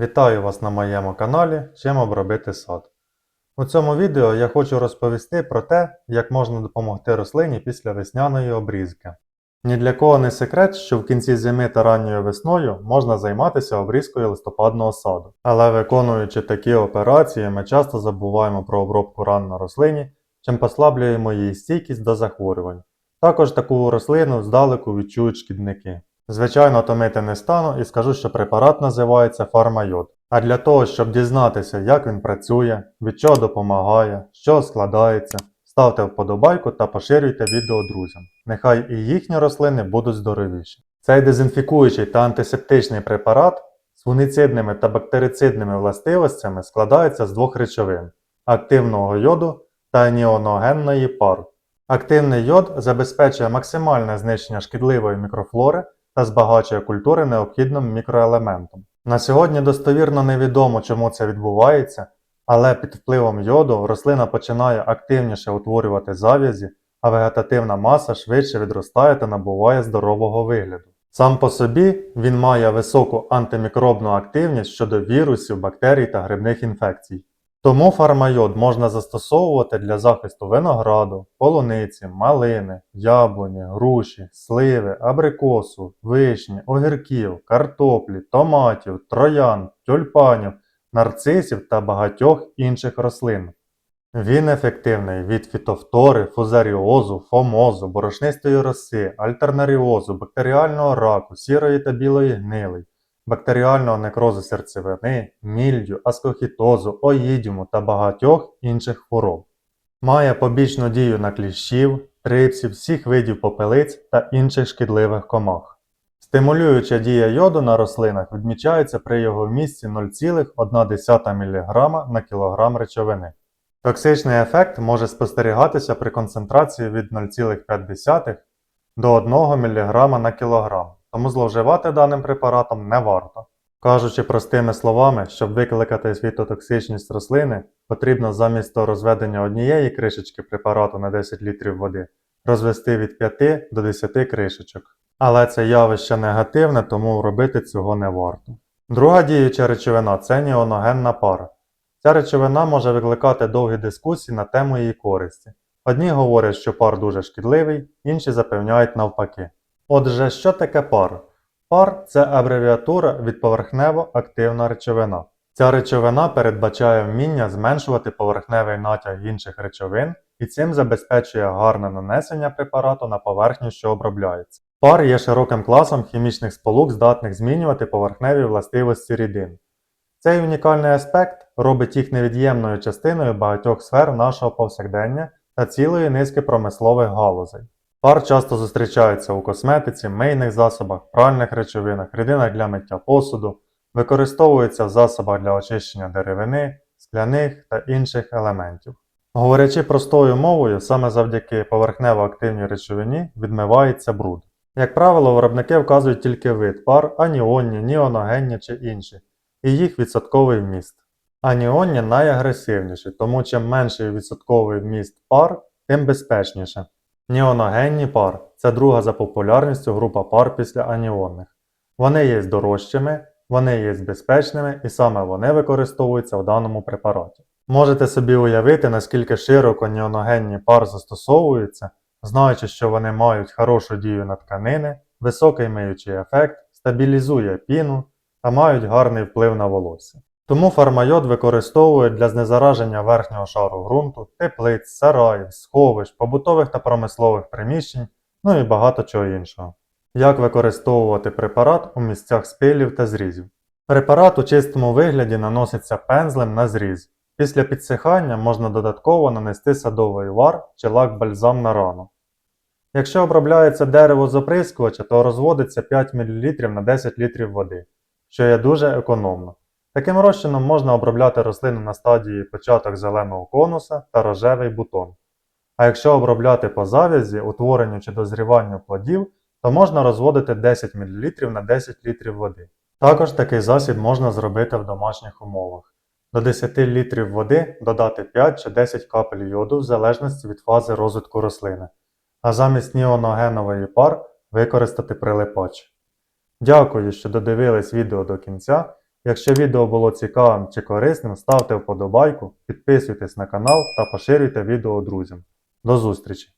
Вітаю вас на моєму каналі Чим обробити сад. У цьому відео я хочу розповісти про те, як можна допомогти рослині після весняної обрізки. Ні для кого не секрет, що в кінці зими та ранньою весною можна займатися обрізкою листопадного саду. Але виконуючи такі операції, ми часто забуваємо про обробку ран на рослині, чим послаблюємо її стійкість до захворювань. Також таку рослину здалеку відчують шкідники. Звичайно, томити не стану і скажу, що препарат називається фармайод. А для того, щоб дізнатися, як він працює, від чого допомагає, чого складається, ставте вподобайку та поширюйте відео друзям. Нехай і їхні рослини будуть здоровіші. Цей дезінфікуючий та антисептичний препарат з фунгіцидними та бактерицидними властивостями складається з двох речовин активного йоду та аніоногенної пари. Активний йод забезпечує максимальне знищення шкідливої мікрофлори та збагачує культури необхідним мікроелементом. На сьогодні достовірно невідомо, чому це відбувається, але під впливом йоду рослина починає активніше утворювати зав'язі, а вегетативна маса швидше відростає та набуває здорового вигляду. Сам по собі він має високу антимікробну активність щодо вірусів, бактерій та грибних інфекцій. Тому фармайод можна застосовувати для захисту винограду, полуниці, малини, яблуні, груші, сливи, абрикосу, вишні, огірків, картоплі, томатів, троян, тюльпанів, нарцисів та багатьох інших рослин. Він ефективний від фітофтори, фузаріозу, фомозу, борошнистої роси, альтернаріозу, бактеріального раку, сірої та білої гнили, бактеріального некрозу серцевини, мільдю, аскохітозу, оїдіуму та багатьох інших хвороб. Має побічну дію на кліщів, трипсів, всіх видів попелиць та інших шкідливих комах. Стимулююча дія йоду на рослинах відмічається при його вмісті 0,1 мг на кілограм речовини. Токсичний ефект може спостерігатися при концентрації від 0,5 до 1 мг на кілограм, тому зловживати даним препаратом не варто. Кажучи простими словами, щоб викликати світотоксичність рослини, потрібно замість розведення однієї кришечки препарату на 10 літрів води розвести від 5 до 10 кришечок. Але це явище негативне, тому робити цього не варто. Друга діюча речовина це ніоногенна пара. Ця речовина може викликати довгі дискусії на тему її користі. Одні говорять, що пар дуже шкідливий, інші запевняють навпаки. Отже, що таке пар? Пар це абревіатура від поверхнево активна речовина. Ця речовина передбачає вміння зменшувати поверхневий натяг інших речовин і цим забезпечує гарне нанесення препарату на поверхню, що обробляється. Пар є широким класом хімічних сполук, здатних змінювати поверхневі властивості рідин. Цей унікальний аспект робить їх невід'ємною частиною багатьох сфер нашого повсякдення та цілої низки промислових галузей. Пар часто зустрічається у косметиці, мийних засобах, пральних речовинах, рідинах для миття посуду, використовується в засобах для очищення деревини, скляних та інших елементів. Говорячи простою мовою, саме завдяки поверхнево-активній речовині відмивається бруд. Як правило, виробники вказують тільки вид пар, аніонні, ніоногенні чи інші, і їх відсотковий вміст. Аніонні найагресивніші, тому чим менший відсотковий вміст пар, тим безпечніше. Ніоногенні пар це друга за популярністю група пар після аніонних. Вони є дорожчими, вони є безпечними і саме вони використовуються в даному препараті. Можете собі уявити, наскільки широко ніоногенні пар застосовуються, знаючи, що вони мають хорошу дію на тканини, високий миючий ефект, стабілізує піну та мають гарний вплив на волосся. Тому фармайод використовують для знезараження верхнього шару ґрунту, теплиць, сараїв, сховищ, побутових та промислових приміщень, ну і багато чого іншого. Як використовувати препарат у місцях спилів та зрізів? Препарат у чистому вигляді наноситься пензлем на зріз. Після підсихання можна додатково нанести садовий вар чи лак-бальзам на рану. Якщо обробляється дерево з оприскувача, то розводиться 5 мл на 10 літрів води, що є дуже економно. Таким розчином можна обробляти рослину на стадії початок зеленого конуса та рожевий бутон. А якщо обробляти по завязі, утворенню чи дозріванню плодів, то можна розводити 10 мл на 10 літрів води. Також такий засіб можна зробити в домашніх умовах. До 10 літрів води додати 5 чи 10 капель йоду в залежності від фази розвитку рослини, а замість ніоногенової пар використати прилипач. Дякую, що додивились відео до кінця. Якщо відео було цікавим чи корисним, ставте вподобайку, підписуйтесь на канал та поширюйте відео друзям. До зустрічі!